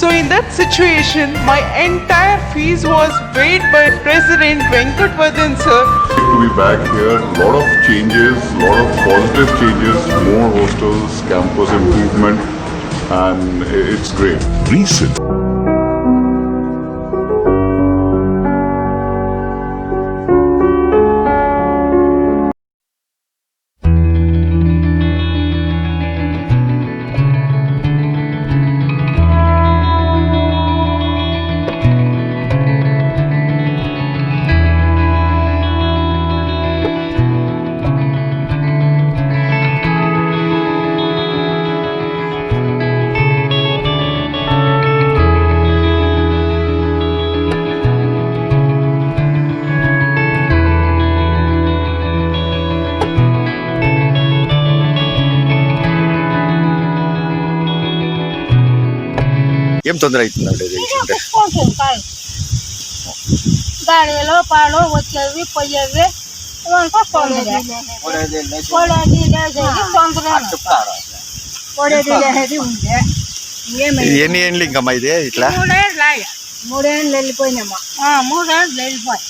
So in that situation, my entire fees was paid by President Venkat Vadan sir. To be back here, lot of changes, lot of positive changes, more hostels, campus improvement, and it's great. recent ఏం తొందర అవుతుందండి ఇది గాడిలో పాలు వచ్చేవి పోయేవి. ఇది ఎన్ని ఏండ్లు ఇంకమ్మా ఇది ఇట్లా? మూడేళ్ళు. మూడేళ్ళు మూడేళ్ళు వెళ్ళిపోయి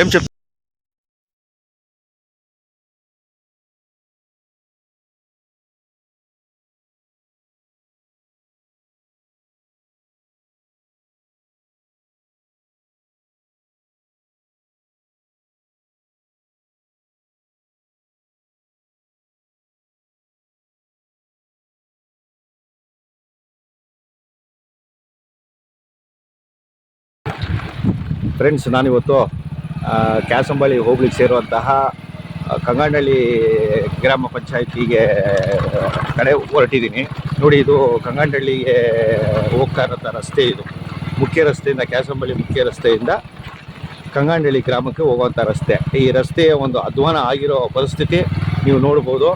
ఏం చెప్ ಫ್ರೆಂಡ್ಸ್ ನಾನಿವತ್ತು ಕ್ಯಾಸಂಬಳಿ ಹೋಗ್ಲಿಕ್ಕೆ ಸೇರುವಂತಹ ಕಂಗಾಣಳ್ಳಿ ಗ್ರಾಮ ಪಂಚಾಯತಿಗೆ, ಕಡೆ ಹೊರಟಿದ್ದೀನಿ. ನೋಡಿ, ಇದು ಕಂಗಾಣಳ್ಳಿಗೆ ಹೋಗ್ತಾ ಇರೋಂಥ ರಸ್ತೆ ಇದು. ಮುಖ್ಯ ರಸ್ತೆಯಿಂದ ಕ್ಯಾಸಂಬಳಿ ಮುಖ್ಯ ರಸ್ತೆಯಿಂದ ಕಂಗಾಣಳ್ಳಿ ಗ್ರಾಮಕ್ಕೆ ಹೋಗುವಂಥ ರಸ್ತೆ. ಈ ರಸ್ತೆಯ ಒಂದು ಅಧ್ವಾನ ಆಗಿರೋ ಪರಿಸ್ಥಿತಿ ನೀವು ನೋಡ್ಬೋದು.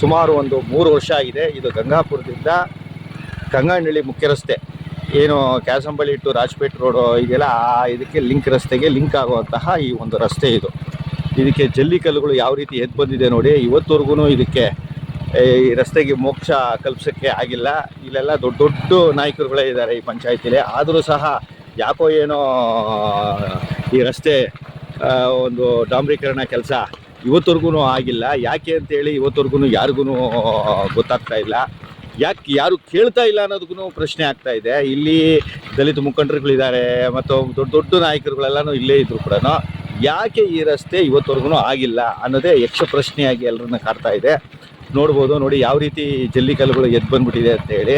ಸುಮಾರು ಒಂದು ಮೂರು ವರ್ಷ ಆಗಿದೆ. ಇದು ಗಂಗಾಪುರದಿಂದ ಕಂಗಾಣಳ್ಳಿ ಮುಖ್ಯ ರಸ್ತೆ. ಏನು ಕ್ಯಾಸಂಬಳಿ ಟು ರಾಜ್ಪೇಟ್ ರೋಡು ಆ ಇದಕ್ಕೆ ಲಿಂಕ್ ರಸ್ತೆಗೆ ಲಿಂಕ್ ಆಗುವಂತಹ ಈ ಒಂದು ರಸ್ತೆ ಇದು. ಇದಕ್ಕೆ ಜಲ್ಲಿಕಲ್ಲುಗಳು ಯಾವ ರೀತಿ ಎದ್ದು ಬಂದಿದೆ ನೋಡಿ, ಇವತ್ತವರೆಗೂ ಇದಕ್ಕೆ ಈ ರಸ್ತೆಗೆ ಮೋಕ್ಷ ಕಲ್ಪಿಸೋಕ್ಕೆ ಆಗಿಲ್ಲ. ಇಲ್ಲೆಲ್ಲ ದೊಡ್ಡ ದೊಡ್ಡ ನಾಯಕರುಗಳೇ ಇದ್ದಾರೆ ಈ ಪಂಚಾಯತಿಲಿ. ಆದರೂ ಸಹ ಯಾಕೋ ಏನೋ ಈ ರಸ್ತೆ ಒಂದು ಡಾಂಬ್ರೀಕರಣ ಕೆಲಸ ಇವತ್ತವರೆಗೂ ಆಗಿಲ್ಲ. ಯಾಕೆ ಅಂತೇಳಿ ಇವತ್ತವರೆಗೂ ಯಾರಿಗೂ ಗೊತ್ತಾಗ್ತಾ ಇಲ್ಲ. ಯಾಕೆ ಯಾರು ಕೇಳ್ತಾ ಇಲ್ಲ ಅನ್ನೋದಕ್ಕೂ ಪ್ರಶ್ನೆ ಆಗ್ತಾ ಇದೆ. ಇಲ್ಲಿ ದಲಿತ ಮುಖಂಡರುಗಳಿದ್ದಾರೆ, ಮತ್ತು ದೊಡ್ಡ ದೊಡ್ಡ ನಾಯಕರುಗಳೆಲ್ಲನೂ ಇಲ್ಲೇ ಇದ್ರು ಕೂಡ. ಯಾಕೆ ಈ ರಸ್ತೆ ಇವತ್ತವರೆಗೂ ಆಗಿಲ್ಲ ಅನ್ನೋದೇ ಯಕ್ಷ ಪ್ರಶ್ನೆಯಾಗಿ ಎಲ್ಲರನ್ನ ಕಾಡ್ತಾ ಇದೆ. ನೋಡ್ಬೋದು, ನೋಡಿ ಯಾವ ರೀತಿ ಜಲ್ಲಿಕಲ್ಲುಗಳು ಎದ್ದು ಬಂದ್ಬಿಟ್ಟಿದೆ ಅಂತ ಹೇಳಿ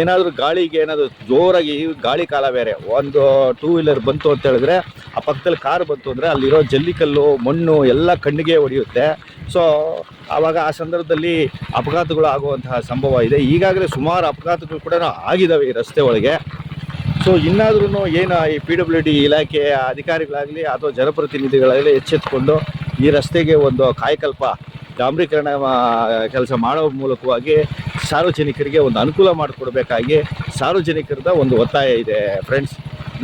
ಏನಾದರೂ ಗಾಳಿಗೆ ಏನಾದರೂ ಜೋರಾಗಿ ಗಾಳಿ ಕಾಲ ಬೇರೆ. ಒಂದು ಟೂ ವೀಲರ್ ಬಂತು ಅಂತ ಹೇಳಿದ್ರೆ ಆ ಪಕ್ಕದಲ್ಲಿ ಕಾರ್ ಬಂತು ಅಂದರೆ ಅಲ್ಲಿರೋ ಜಲ್ಲಿಕಲ್ಲು, ಮಣ್ಣು ಎಲ್ಲ ಕಣ್ಣಿಗೆ ಹೊಡೆಯುತ್ತೆ. ಸೊ ಆವಾಗ ಆ ಸಂದರ್ಭದಲ್ಲಿ ಅಪಘಾತಗಳು ಆಗುವಂತಹ ಸಂಭವ ಇದೆ. ಈಗಾಗಲೇ ಸುಮಾರು ಅಪಘಾತಗಳು ಕೂಡ ಆಗಿದ್ದಾವೆ ಈ ರಸ್ತೆ ಒಳಗೆ. ಸೊ ಇನ್ನಾದ್ರೂ ಏನು ಈ ಪಿ ಡಬ್ಲ್ಯೂ ಡಿ ಇಲಾಖೆ ಅಧಿಕಾರಿಗಳಾಗಲಿ ಅಥವಾ ಜನಪ್ರತಿನಿಧಿಗಳಾಗಲಿ ಎಚ್ಚೆತ್ತುಕೊಂಡು ಈ ರಸ್ತೆಗೆ ಒಂದು ಕಾಯಕಲ್ಪ ಡಾಂಬ್ರೀಕರಣ ಕೆಲಸ ಮಾಡೋ ಮೂಲಕವಾಗಿ ಸಾರ್ವಜನಿಕರಿಗೆ ಒಂದು ಅನುಕೂಲ ಮಾಡಿಕೊಡ್ಬೇಕಾಗಿ ಸಾರ್ವಜನಿಕರದ ಒಂದು ಒತ್ತಾಯ ಇದೆ ಫ್ರೆಂಡ್ಸ್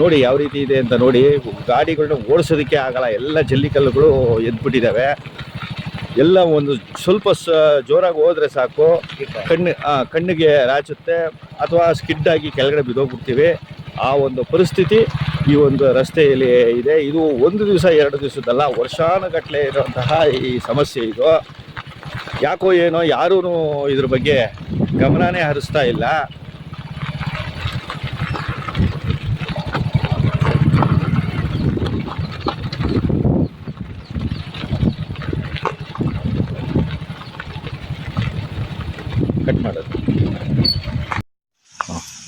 ನೋಡಿ ಯಾವ ರೀತಿ ಇದೆ ಅಂತ ನೋಡಿ, ಗಾಡಿಗಳನ್ನ ಓಡಿಸೋದಕ್ಕೆ ಆಗಲ್ಲ, ಎಲ್ಲ ಜಲ್ಲಿಕಲ್ಲುಗಳು ಎದ್ಬಿಟ್ಟಿದ್ದಾವೆ. ಎಲ್ಲ ಒಂದು ಸ್ವಲ್ಪ ಸ ಜೋರಾಗಿ ಹೋದರೆ ಸಾಕು. ಕಣ್ಣು ಕಣ್ಣಿಗೆ ರಾಚುತ್ತೆ, ಅಥವಾ ಸ್ಕಿಡ್ ಆಗಿ ಕೆಳಗಡೆ ಬಿದ್ದೋಗ್ಬಿಡ್ತೀವಿ. ಆ ಒಂದು ಪರಿಸ್ಥಿತಿ ಈ ಒಂದು ರಸ್ತೆಯಲ್ಲಿ ಇದೆ. ಇದು ಒಂದು ದಿವಸ, ಎರಡು ದಿವಸದಲ್ಲ ವರ್ಷಾನುಗಟ್ಟಲೆ ಇರುವಂತಹ ಈ ಸಮಸ್ಯೆ ಇದು. ಯಾಕೋ ಏನೋ ಯಾರೂ ಇದ್ರ ಬಗ್ಗೆ ಗಮನನೇ ಹರಿಸ್ತಾ ಇಲ್ಲ. ಕಟ್ ಮಾಡೋದು.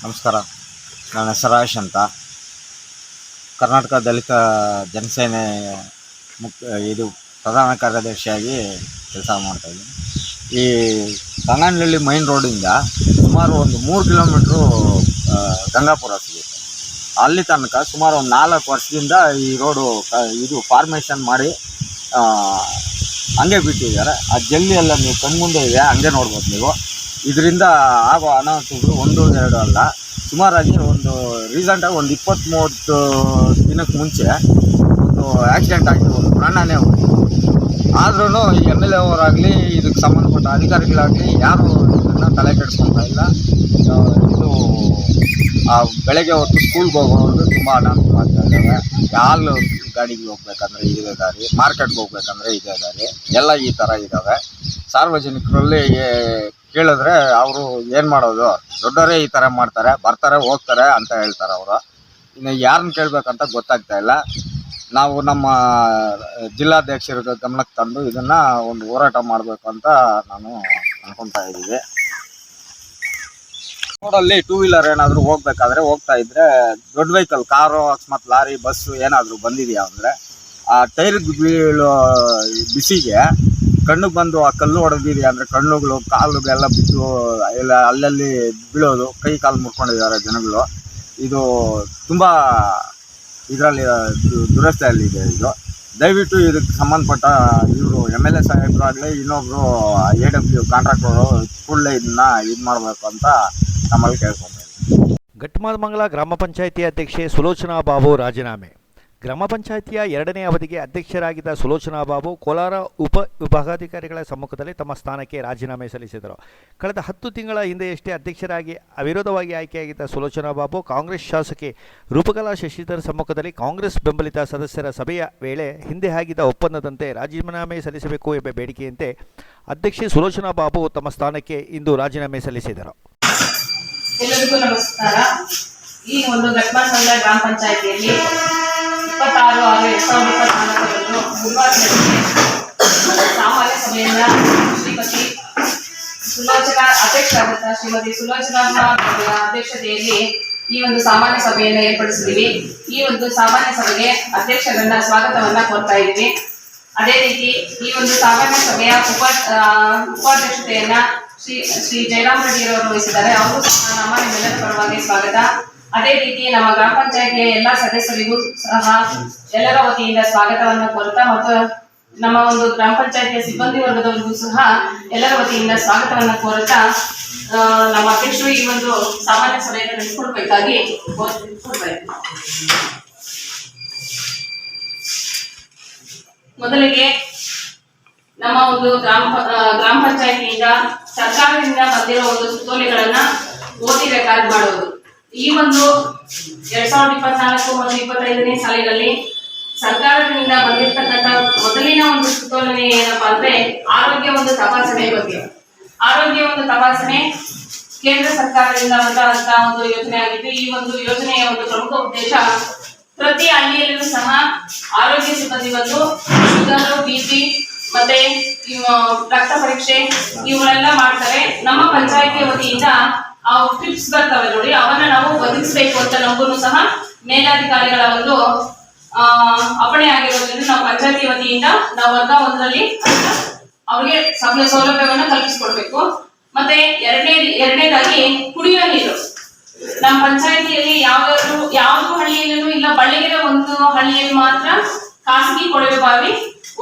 ನಮಸ್ಕಾರ. ನನ್ನ ಹೆಸರಾಶ್ ಅಂತ. ಕರ್ನಾಟಕ ದಲಿತ ಜನಸೇನೆ ಮುಖ್ಯ ಇದು ಪ್ರಧಾನ ಕಾರ್ಯದರ್ಶಿಯಾಗಿ ಕೆಲಸ ಮಾಡ್ತಾಯಿದ್ದೀನಿ ಈ ಕಂಗನಹಳ್ಳಿ ಮೈನ್ ರೋಡಿಂದ ಸುಮಾರು ಒಂದು ಮೂರು ಕಿಲೋಮೀಟ್ರು ಗಂಗಾಪುರ ಸಿಗುತ್ತೆ ಅಲ್ಲಿ ತನಕ ಸುಮಾರು ಒಂದು ನಾಲ್ಕು ವರ್ಷದಿಂದ ಈ ರೋಡು ಇದು ಫಾರ್ಮೇಷನ್ ಮಾಡಿ ಹಂಗೆ ಬಿಟ್ಟಿದ್ದಾರೆ. ಆ ಜಲ್ಲಿ ಎಲ್ಲ ನೀವು ಕಣ್ಮುಂದೆ ಇದೆ, ಹಂಗೆ ನೋಡ್ಬೋದು ನೀವು. ಇದರಿಂದ ಆಗೋ ಅನಾಹುತಗಳು ಒಂದು, ಎರಡು ಅಲ್ಲ. ಸುಮಾರಾಗಿ ಒಂದು ರೀಸೆಂಟಾಗಿ ಒಂದು ಇಪ್ಪತ್ತ್ ಮೂವತ್ತು ದಿನಕ್ಕೆ ಮುಂಚೆ ಒಂದು ಆಕ್ಸಿಡೆಂಟ್ ಆಗಿದೆ ಒಂದು ಪ್ರಾಣನೇ ಹೋಗಿತ್ತು ಆದ್ರೂ ಈ ಎಂ ಎಲ್ ಎ ಅವರಾಗಲಿ, ಇದಕ್ಕೆ ಸಂಬಂಧಪಟ್ಟ ಅಧಿಕಾರಿಗಳಾಗಲಿ ಯಾರು ಇದನ್ನು ತಲೆ ಕೆಡಿಸ್ಕೊತಾ ಇಲ್ಲ. ಇದು, ಆ, ಬೆಳಗ್ಗೆ ಹೊತ್ತು ಸ್ಕೂಲ್ಗೆ ಹೋಗೋರು ತುಂಬ ಅನಾನುಕೂಲ ಆಗ್ತಾ ಇದ್ದಾವೆ ಹಾಲು ಗಾಡಿಗೆ ಹೋಗ್ಬೇಕಂದ್ರೆ ಇದೇ ದಾರಿ, ಮಾರ್ಕೆಟ್ಗೆ ಹೋಗ್ಬೇಕಂದ್ರೆ ಇದೇ ದಾರಿ, ಎಲ್ಲ ಈ ಥರ ಇದ್ದಾವೆ ಸಾರ್ವಜನಿಕರಲ್ಲಿ ಕೇಳಿದ್ರೆ ಅವರು ಏನು ಮಾಡೋದು? ದೊಡ್ಡವರೇ ಈ ಥರ ಮಾಡ್ತಾರೆ, ಬರ್ತಾರೆ, ಹೋಗ್ತಾರೆ ಅಂತ ಹೇಳ್ತಾರೆ ಅವರು. ಇನ್ನು ಯಾರನ್ನ ಕೇಳಬೇಕಂತ ಗೊತ್ತಾಗ್ತಾ ಇಲ್ಲ. ನಾವು ನಮ್ಮ ಜಿಲ್ಲಾಧ್ಯಕ್ಷರ ಗಮನಕ್ಕೆ ತಂದು ಇದನ್ನ ಒಂದು ಹೋರಾಟ ಮಾಡಬೇಕು ಅಂತ ನಾನು ಅನ್ಕೊತಾ ಇದ್ದೀವಿ. ರೋಡಲ್ಲಿ ಟೂ ವೀಲರ್ ಏನಾದರೂ ಹೋಗ್ಬೇಕಾದ್ರೆ ಹೋಗ್ತಾ ಇದ್ರೆ ದೊಡ್ಡ ವೆಹಿಕಲ್ ಕಾರು ಅಕಸ್ಮಾತ್ ಲಾರಿ ಬಸ್ಸು ಏನಾದರೂ ಬಂದಿದೆಯಾ ಅಂದರೆ, ಆ ಟೈರ್ ಬೀಳೋ ಬಿಸಿಗೆ ಕಣ್ಣು ಬಂದು ಆ ಕಲ್ಲು ಹೊಡೆದಿದೆಯಾ ಅಂದರೆ ಕಣ್ಣುಗಳು, ಕಾಲುಗಳೆಲ್ಲ ಬಿದ್ದು ಎಲ್ಲ ಅಲ್ಲಲ್ಲಿ ಬೀಳೋದು, ಕೈ ಕಾಲು ಮುರ್ಕೊಂಡಿದ್ದಾರೆ ಜನಗಳು. ಇದು ತುಂಬ ಇದರಲ್ಲಿ ದುರಸ್ತಿಯಲ್ಲಿದೆ ಇದು. ದಯವಿಟ್ಟು ಇದಕ್ಕೆ ಸಂಬಂಧಪಟ್ಟ ಇವರು ಎಂ ಎಲ್ ಎ ಸಾಹೇಬರಾಗಲಿ ಇನ್ನೊಬ್ಬರು ಎ ಡಬ್ಲ್ಯೂ ಕಾಂಟ್ರಾಕ್ಟರು ಕೂಡಲೇ ಇದನ್ನ ಇದು ಮಾಡಬೇಕು ಅಂತ ನಮ್ಮಲ್ಲಿ ಕೇಳ್ಕೊಂತೀನಿ ಘಟ್ಟಮಾದಮಂಗಲ ಗ್ರಾಮ ಪಂಚಾಯಿತಿ ಅಧ್ಯಕ್ಷೆ ಸುಲೋಚನಾ ಬಾಬು ರಾಜೀನಾಮೆ. ಗ್ರಾಮ ಪಂಚಾಯಿತಿಯ ಎರಡನೇ ಅವಧಿಗೆ ಅಧ್ಯಕ್ಷರಾಗಿದ್ದ ಸುಲೋಚನಾ ಬಾಬು ಕೋಲಾರ ಉಪ ವಿಭಾಗಾಧಿಕಾರಿಗಳ ಸಮ್ಮುಖದಲ್ಲಿ ತಮ್ಮ ಸ್ಥಾನಕ್ಕೆ ರಾಜೀನಾಮೆ ಸಲ್ಲಿಸಿದರು. ಕಳೆದ ಹತ್ತು ತಿಂಗಳ ಹಿಂದೆಯಷ್ಟೇ ಅಧ್ಯಕ್ಷರಾಗಿ ಅವಿರೋಧವಾಗಿ ಆಯ್ಕೆಯಾಗಿದ್ದ ಸುಲೋಚನಾ ಬಾಬು ಕಾಂಗ್ರೆಸ್ ಶಾಸಕಿ ರೂಪಕಲಾ ಶಶಿಧರ್ ಸಮ್ಮುಖದಲ್ಲಿ ಕಾಂಗ್ರೆಸ್ ಬೆಂಬಲಿತ ಸದಸ್ಯರ ಸಭೆಯ ವೇಳೆ ಹಿಂದೆ ಆಗಿದ್ದ ಒಪ್ಪಂದದಂತೆ ರಾಜೀನಾಮೆ ಸಲ್ಲಿಸಬೇಕು ಎಂಬ ಬೇಡಿಕೆಯಂತೆ ಅಧ್ಯಕ್ಷೆ ಸುಲೋಚನಾ ಬಾಬು ತಮ್ಮ ಸ್ಥಾನಕ್ಕೆ ಇಂದು ರಾಜೀನಾಮೆ ಸಲ್ಲಿಸಿದರು. ಈ ಒಂದು ಗ್ರಾಮ ಪಂಚಾಯಿತಿಯಲ್ಲಿ ಇಪ್ಪತ್ತಾರು ಆರು ಎರಡ್ ಸಾವಿರದ ಇಪ್ಪತ್ನಾಲ್ಕರಂದು ಗುರುವಾರ ಬೆಳಗ್ಗೆ ಸಾಮಾನ್ಯ ಸಭೆಯಿಂದ ಶ್ರೀಮತಿ ಸುಲೋಚನಾ ಅಧ್ಯಕ್ಷರಾದಂತಹ ಶ್ರೀಮತಿ ಸುಲೋಚನಾ ಅಧ್ಯಕ್ಷತೆಯಲ್ಲಿ ಈ ಒಂದು ಸಾಮಾನ್ಯ ಸಭೆಯನ್ನು ಏರ್ಪಡಿಸಿದ್ದೀವಿ. ಈ ಒಂದು ಸಾಮಾನ್ಯ ಸಭೆಗೆ ಅಧ್ಯಕ್ಷರನ್ನ ಸ್ವಾಗತವನ್ನ ಕೋರ್ತಾ ಇದ್ದೀವಿ. ಅದೇ ರೀತಿ ಈ ಒಂದು ಸಾಮಾನ್ಯ ಸಭೆಯ ಉಪ ಉಪಾಧ್ಯಕ್ಷತೆಯನ್ನ ಶ್ರೀ ಶ್ರೀ ಜಯರಾಮ್ ರೆಡ್ಡಿ ವಹಿಸಿದ್ದಾರೆ ಅವರು ಸಹ ನಮ್ಮ ನಿಮ್ಮೆಲ್ಲರ ಪರವಾಗಿ ಸ್ವಾಗತ. ಅದೇ ರೀತಿ ನಮ್ಮ ಗ್ರಾಮ ಪಂಚಾಯತಿಯ ಎಲ್ಲ ಸದಸ್ಯರಿಗೂ ಸಹ ಎಲ್ಲರ ವತಿಯಿಂದ ಸ್ವಾಗತವನ್ನು ಕೋರುತ್ತಾ ಮತ್ತು ನಮ್ಮ ಒಂದು ಗ್ರಾಮ ಪಂಚಾಯತಿಯ ಸಿಬ್ಬಂದಿ ವರ್ಗದವರಿಗೂ ಸಹ ಎಲ್ಲರ ವತಿಯಿಂದ ಸ್ವಾಗತವನ್ನು ಕೋರುತ್ತಾ ನಮ್ಮ ಅಧ್ಯಕ್ಷರು ಈ ಒಂದು ಸಾಮಾನ್ಯ ಸಭೆಯನ್ನು ನಡೆಸಿಕೊಡ್ಬೇಕಾಗಿ ಮೊದಲಿಗೆ ನಮ್ಮ ಒಂದು ಗ್ರಾಮ ಗ್ರಾಮ ಪಂಚಾಯತಿಯಿಂದ ಸರ್ಕಾರದಿಂದ ಬಂದಿರೋ ಒಂದು ಸುತ್ತೋಲೆಗಳನ್ನ ಓದಿ ರೆಕಾರ್ಡ್ ಮಾಡೋದು. ಈ ಒಂದು ಎರಡ್ ಸಾವಿರದ ಇಪ್ಪತ್ನಾಲ್ಕು ಮತ್ತು ಇಪ್ಪತ್ತೈದನೇ ಸಾಲಿನಲ್ಲಿ ಸರ್ಕಾರದಿಂದ ಬಂದಿರತಕ್ಕಂತ ಮೊದಲಿನ ಒಂದು ಸುತ್ತೋಲನೆ ಏನಪ್ಪಾ ಅಂದ್ರೆ ಆರೋಗ್ಯ ಒಂದು ತಪಾಸಣೆ ಬಗ್ಗೆ. ಆರೋಗ್ಯ ಒಂದು ತಪಾಸಣೆ ಕೇಂದ್ರ ಸರ್ಕಾರದಿಂದ ಬಂದಂತ ಒಂದು ಯೋಜನೆ ಆಗಿದ್ದು, ಈ ಒಂದು ಯೋಜನೆಯ ಒಂದು ಪ್ರಮುಖ ಉದ್ದೇಶ ಪ್ರತಿ ಹಳ್ಳಿಯಲ್ಲೂ ಸಹ ಆರೋಗ್ಯ ಸಿಬ್ಬಂದಿ ಬಂದು ಶುಗರ್ ಬಿಪಿ ಮತ್ತೆ ರಕ್ತ ಪರೀಕ್ಷೆ ಇವುಗಳೆಲ್ಲ ಮಾಡ್ತಾರೆ. ನಮ್ಮ ಪಂಚಾಯಿತಿ ವತಿಯಿಂದ ಆ ಟಿಪ್ಸ್ ಬರ್ತವೆ ನೋಡಿ, ಅವನ್ನ ನಾವು ಒದಗಿಸ್ಬೇಕು ಅಂತ ನಮಗೂ ಸಹ ಮೇಲಾಧಿಕಾರಿಗಳ ಒಂದು ಅಪಣೆ ಆಗಿರೋದ್ರಿಂದ ನಾವು ಪಂಚಾಯತಿ ವತಿಯಿಂದ ನಾವು ವರ್ಗ ಒಂದರಲ್ಲಿ ಅವರಿಗೆ ಸೌಲ ಸೌಲಭ್ಯವನ್ನು ಕಲ್ಪಿಸಿಕೊಡ್ಬೇಕು. ಮತ್ತೆ ಎರಡನೇ, ಎರಡನೇದಾಗಿ ಕುಡಿಯುವ ನೀರು. ನಮ್ಮ ಪಂಚಾಯತಿಯಲ್ಲಿ ಯಾವ್ದಾದ್ರು ಯಾವ್ದು ಹಳ್ಳಿಯಲ್ಲೂ ಇಲ್ಲ, ಬಳ್ಳಿಗೆರೆ ಒಂದು ಹಳ್ಳಿಯಲ್ಲಿ ಮಾತ್ರ ಖಾಸಗಿ ಕೊಳವೆ ಬಾವಿ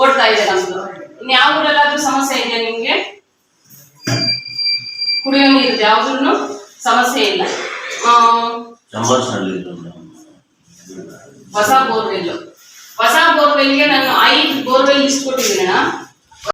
ಓಡ್ತಾ ಇದೆ ನಮ್ದು. ಇನ್ ಯಾವ ಊರಲ್ಲಾದ್ರೂ ಸಮಸ್ಯೆ ಇದೆಯಾ ನಿಮ್ಗೆ? ಕುಡಿಯೋ ನೀರು ಯಾವ್ದು ಸಮಸ್ಯೆ ಇಲ್ಲ. ಆ, ಹೊಸ ಬೋರ್ವೆಲ್. ಹೊಸ ಬೋರ್ವೆಲ್ಗೆ ನಾನು ಐದು ಬೋರ್ವೆಲ್ ಇಸ್ಕೊಟ್ಟಿದ್ದೀನಿ ಕೊಟ್ಟಿದ್ದೀನಿ